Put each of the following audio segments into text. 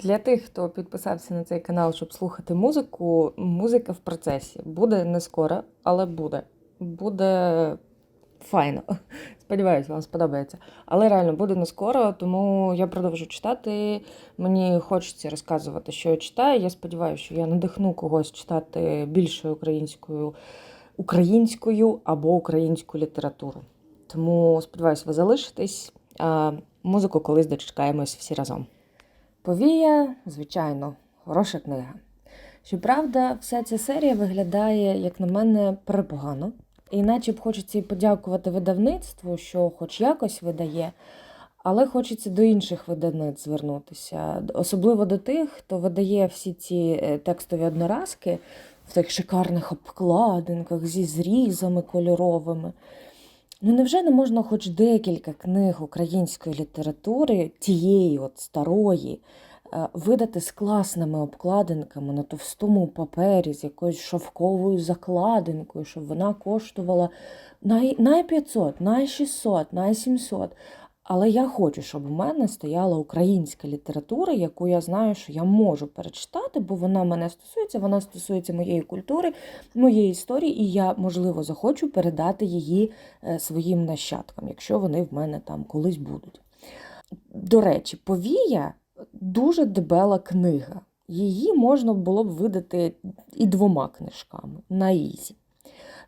Для тих, хто підписався на цей канал, щоб слухати музику, музика в процесі. Буде не скоро, але буде. Буде файно. Сподіваюсь, вам сподобається. Але реально буде не скоро, тому я продовжу читати. Мені хочеться розказувати, що я читаю. Я сподіваюся, що я надихну когось читати більше українською, українською або українську літературу. Тому сподіваюся, ви залишитесь. А музику колись дочекаємось всі разом. Повія, звичайно, хороша книга. Щоправда, вся ця серія виглядає, як на мене, перепогано. І наче б хочеться і подякувати видавництву, що хоч якось видає, але хочеться до інших видавниць звернутися, особливо до тих, хто видає всі ці е, текстові одноразки в тих шикарних обкладинках зі зрізами кольоровими. Ну, невже не можна хоч декілька книг української літератури, тієї от старої, е, видати з класними обкладинками на товстому папері, з якоюсь шовковою закладинкою, щоб вона коштувала най, най 500, най 600, най 700. Але я хочу, щоб у мене стояла українська література, яку я знаю, що я можу перечитати, бо вона мене стосується, вона стосується моєї культури, моєї історії, і я, можливо, захочу передати її е, своїм нащадкам, якщо вони в мене там колись будуть. До речі, повія дуже дебела книга. Її можна було б видати і двома книжками на ізі.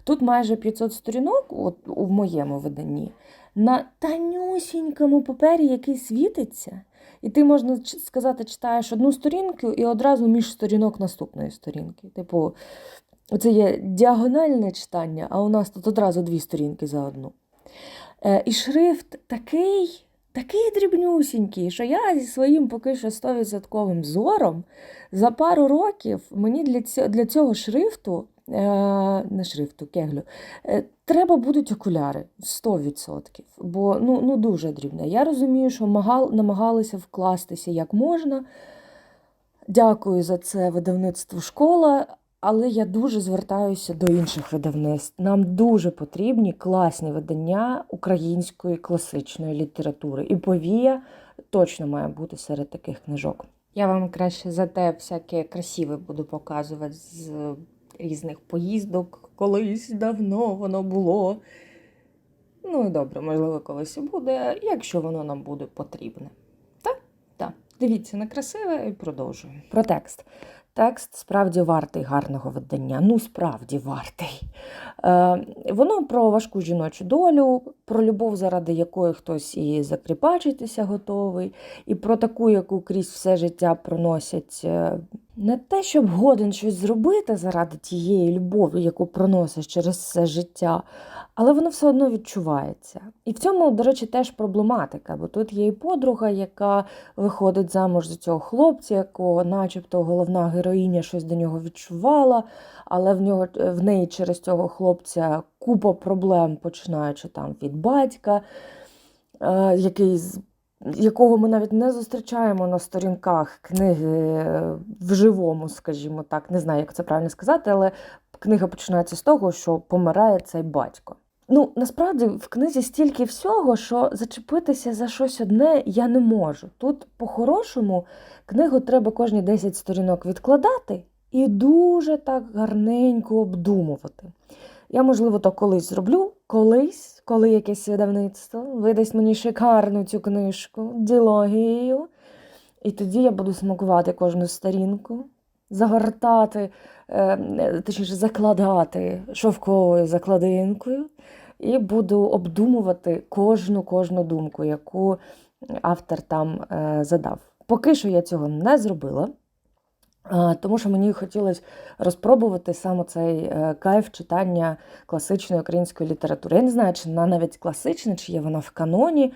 Тут майже 500 сторінок, от у моєму виданні, на танюсінькому папері, який світиться, і ти, можна сказати, читаєш одну сторінку і одразу між сторінок наступної сторінки. Типу, це є діагональне читання, а у нас тут одразу дві сторінки за одну. Е, І шрифт такий, такий дрібнюсінький, що я зі своїм поки що 100% зором за пару років мені для цього, для цього шрифту, е, не шрифту, кеглю, е, треба будуть окуляри 100%. Бо ну, ну дуже дрібне. Я розумію, що магал, намагалися вкластися як можна. Дякую за це видавництву школа. Але я дуже звертаюся до інших видавництв. Нам дуже потрібні класні видання української класичної літератури. І повія точно має бути серед таких книжок. Я вам краще за те всяке красиве буду показувати з різних поїздок. Колись давно воно було. Ну і добре, можливо, колись і буде, якщо воно нам буде потрібне. Так? Так. Дивіться на красиве і продовжуємо. Про текст. Текст справді вартий гарного видання. Ну, справді вартий. Е, воно про важку жіночу долю, про любов, заради якої хтось і закріпачитися готовий, і про таку, яку крізь все життя проносять. Не те, щоб годен щось зробити заради тієї любові, яку проносиш через все життя, але воно все одно відчувається. І в цьому, до речі, теж проблематика, бо тут є і подруга, яка виходить замуж за цього хлопця, якого, начебто, головна героїня щось до нього відчувала, але в нього в неї через цього хлопця купа проблем, починаючи там від батька, е, який якого ми навіть не зустрічаємо на сторінках книги е, в живому, скажімо так. Не знаю, як це правильно сказати, але книга починається з того, що помирає цей батько. Ну, насправді в книзі стільки всього, що зачепитися за щось одне я не можу. Тут, по-хорошому, книгу треба кожні 10 сторінок відкладати і дуже так гарненько обдумувати. Я, можливо, то колись зроблю, колись, коли якесь видавництво видасть мені шикарну цю книжку, ділогію, і тоді я буду смакувати кожну сторінку, загортати, е, точніше, закладати шовковою закладинкою, і буду обдумувати кожну кожну думку, яку автор там е, задав. Поки що я цього не зробила. А, Тому що мені хотілося розпробувати саме цей е, кайф читання класичної української літератури. Я не знаю, чи вона навіть класична, чи є вона в каноні,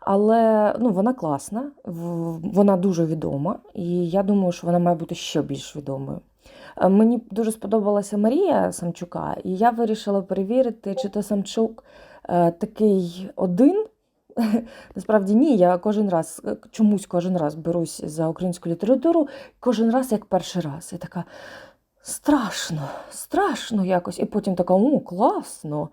але ну, вона класна, вона дуже відома, і я думаю, що вона має бути ще більш відомою. Е, Мені дуже сподобалася Марія Самчука, і я вирішила перевірити, чи то Самчук е, такий один. Насправді ні, я кожен раз, е, чомусь кожен раз берусь за українську літературу, кожен раз як перший раз. Я така страшно, страшно якось. І потім така, о, класно.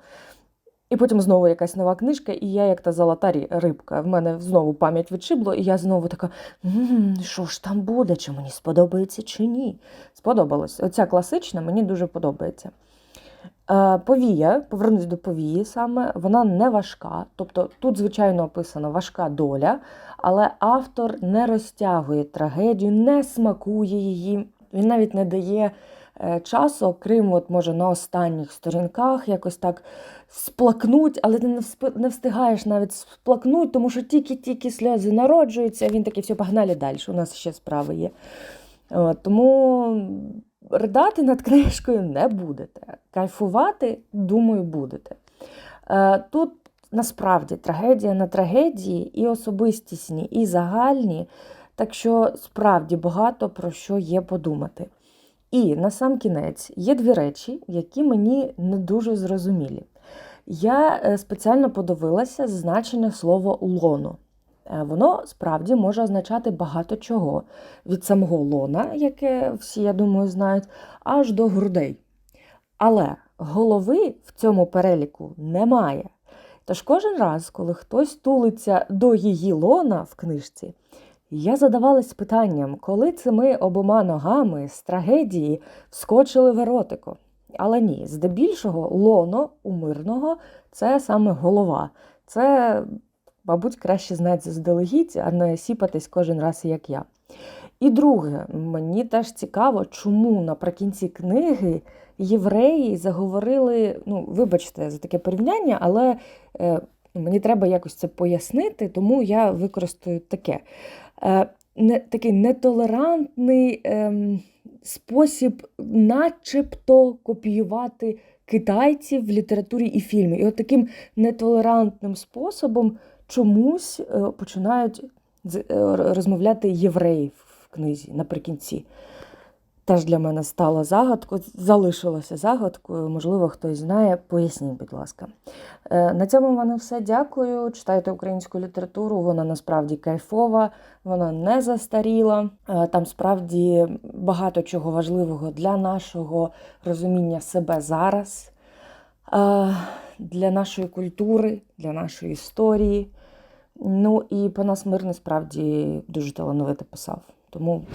І потім знову якась нова книжка, і я як та золота рибка. В мене знову пам'ять відшибло, і я знову така: «М, що ж там буде, чи мені сподобається, чи ні. Сподобалось. Оця класична мені дуже подобається. Е, Повія, повернусь до повії саме, вона не важка. Тобто тут, звичайно, описана важка доля, але автор не розтягує трагедію, не смакує її. Він навіть не дає е, часу, окрім, от, може, на останніх сторінках якось так сплакнуть, але ти не, встигаєш навіть сплакнуть, тому що тільки-тільки сльози народжуються, він такий, все, погнали далі, у нас ще справи є. Тому ридати над книжкою не будете. Кайфувати, думаю, будете. Е, Тут насправді трагедія на трагедії, і особистісні, і загальні, так що справді багато про що є подумати. І на сам кінець є дві речі, які мені не дуже зрозумілі. Я е, спеціально подивилася значення слова лоно. Е, Воно справді може означати багато чого від самого лона, яке всі, я думаю, знають, аж до грудей. Але голови в цьому переліку немає. Тож кожен раз, коли хтось тулиться до її лона в книжці, я задавалась питанням, коли цими обома ногами з трагедії вскочили в еротику. Але ні, здебільшого лоно у мирного це саме голова. Це, мабуть, краще знати заздалегідь, а не сіпатись кожен раз, як я. І друге, мені теж цікаво, чому наприкінці книги євреї заговорили, ну, вибачте за таке порівняння, але е, мені треба якось це пояснити, тому я використаю таке. Е, не, такий нетолерантний ем, спосіб, начебто, копіювати китайців в літературі і фільмі. І от таким нетолерантним способом чомусь е, починають е, розмовляти євреї в книзі наприкінці. Теж для мене стало загадкою, залишилося загадкою. Можливо, хтось знає. Поясніть, будь ласка. Е, На цьому в мене все. Дякую. Читайте українську літературу. Вона насправді кайфова, вона не застаріла. Там справді багато чого важливого для нашого розуміння себе зараз, для нашої культури, для нашої історії. Ну і Панас Мир справді дуже талановито писав. Тому